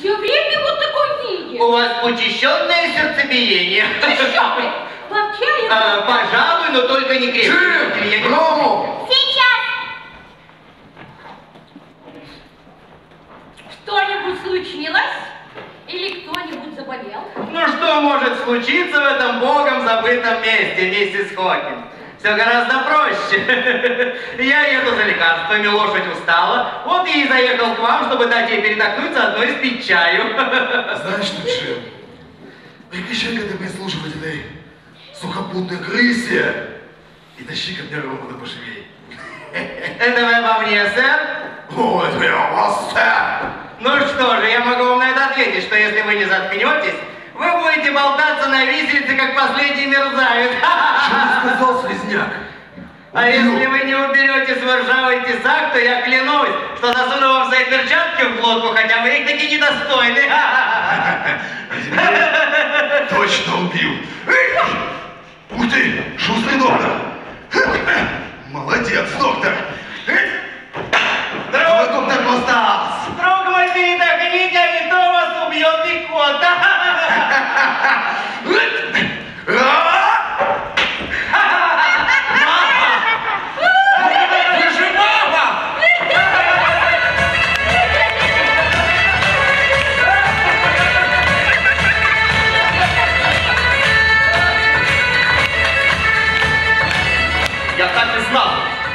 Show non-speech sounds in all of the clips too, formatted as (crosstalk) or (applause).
все время вот такой виде. У вас учащенное сердцебиение. Еще. Вообще, А, пожалуй, но только не крепко. Я не- Рому! Сейчас! Что-нибудь случилось? Или кто-нибудь заболел? Ну что может случиться в этом богом забытом месте, миссис Хокин? Все гораздо проще. (laughs) Я еду за лекарствами, лошадь устала. Вот я и заехал к вам, чтобы дать ей передохнуть, заодно и спить чаю. (laughs) Знаешь что, Джим? Прекращай-ка ты прислуживать этой сухопутной крысе и тащи-ка мне Рому да поживей. (laughs) Это вы обо мне, сэр? О, это я вас, сэр! Ну что же, я могу вам на это ответить, что если вы не заткнетесь, вы будете болтаться на виселице, как последний мерзавец. Что слезняк? А если вы не уберетесь в ржавый тесак, то я клянусь, что засуну вам свои перчатки в глотку, хотя вы их таки недостойны. Точно убил. Ух ты, шустрый доктор. Молодец, доктор.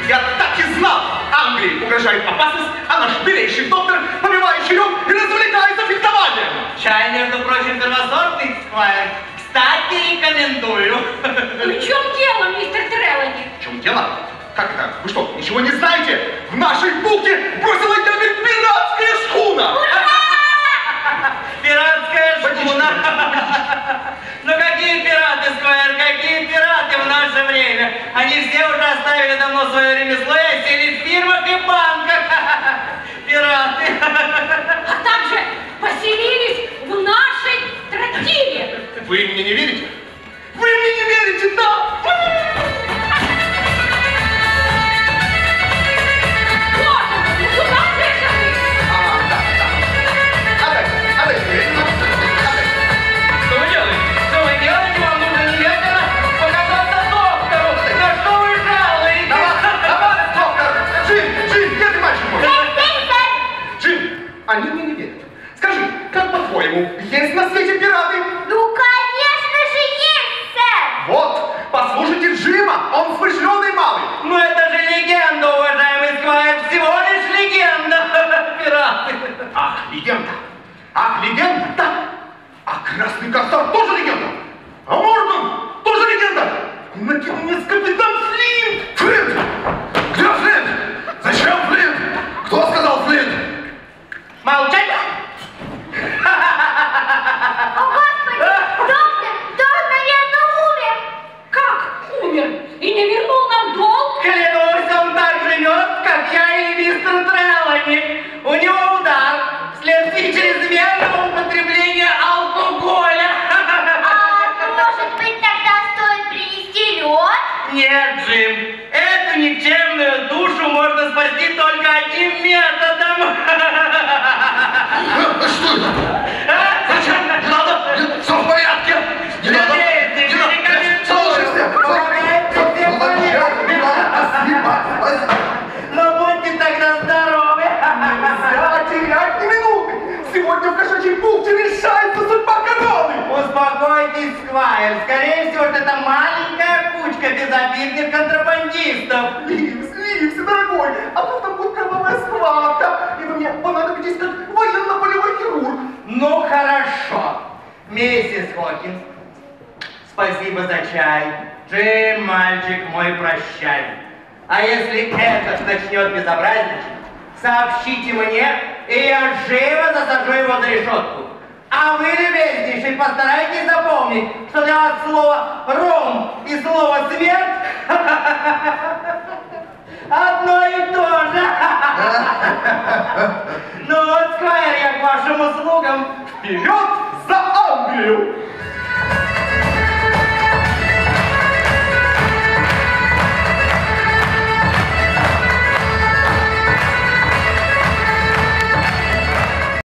Я так и знал! Англии угрожает опасность, а наш милейший доктор, побивающий лед и развлекается фехтованием! Чай, между прочим, первосортный, сквайр. Кстати, рекомендую. В чем дело, мистер Трелани? В чем дело? Как это? Вы что, ничего не знаете? В нашей бухте бросила якорь пиратская шхуна! Пиратская шхуна. Ну какие пираты, Сквайр, какие пираты в наше время? Они все уже оставили давно свое ремесло и осели в фирмах и банках. (laughs) Пираты. А также поселились в нашей трактире. Вы мне не верите? Как по-твоему, есть на свете пираты? Ну, конечно же, есть, сэр! Вот, послушайте Джима, он смышленый малый. Ну это же легенда, уважаемый Сквайр, всего лишь легенда. (laughs) Пираты. Ах, легенда. Ах, легенда, да. А Красный Костер тоже легенда. А Морган тоже легенда. Наконец, капитан Флинт. Флинт! Где Флинт? Зачем Флинт? Кто сказал Флинт? Молчать! О, Господи! Доктор! Доктор, наверное, умер! Как умер и не вернул нам долг? Клянусь, он так живет, как я и мистер Трелани. У него удар вследствие чрезмерного употребления алкоголя. А может быть, тогда стоит принести лед? Нет, Джим, эту никчемную душу можно спасти только одним методом. Э, Что это? Зачем? Не надо! Нет, Все в порядке! Не надо! Надеюсь, Не надо! Помогайте всем не надо! Снимать! Но будьте тогда здоровы. Нельзя терять ни минуты. Сегодня в кошачьей бухте решается судьба короны. Успокойтесь, Сквайр. Скорее всего, это маленькая кучка безобидных контрабандистов. Ливс, Ливс, дорогой, а то там будет кровавая схватка, и вы мне понадобитесь как военно-полевой хирург. Ну, хорошо. Миссис Хокинс, спасибо за чай. Джим, мальчик мой, прощай. А если этот начнет безобразничать, сообщите мне, и я живо засажу его за решетку. А вы, любезнейший, постарайтесь запомнить, что для вас слово «ром» и слово «смерть» (laughs) одно и то же. (laughs) Ну вот, Сквайр, я к вашим услугам. Вперед за Англию!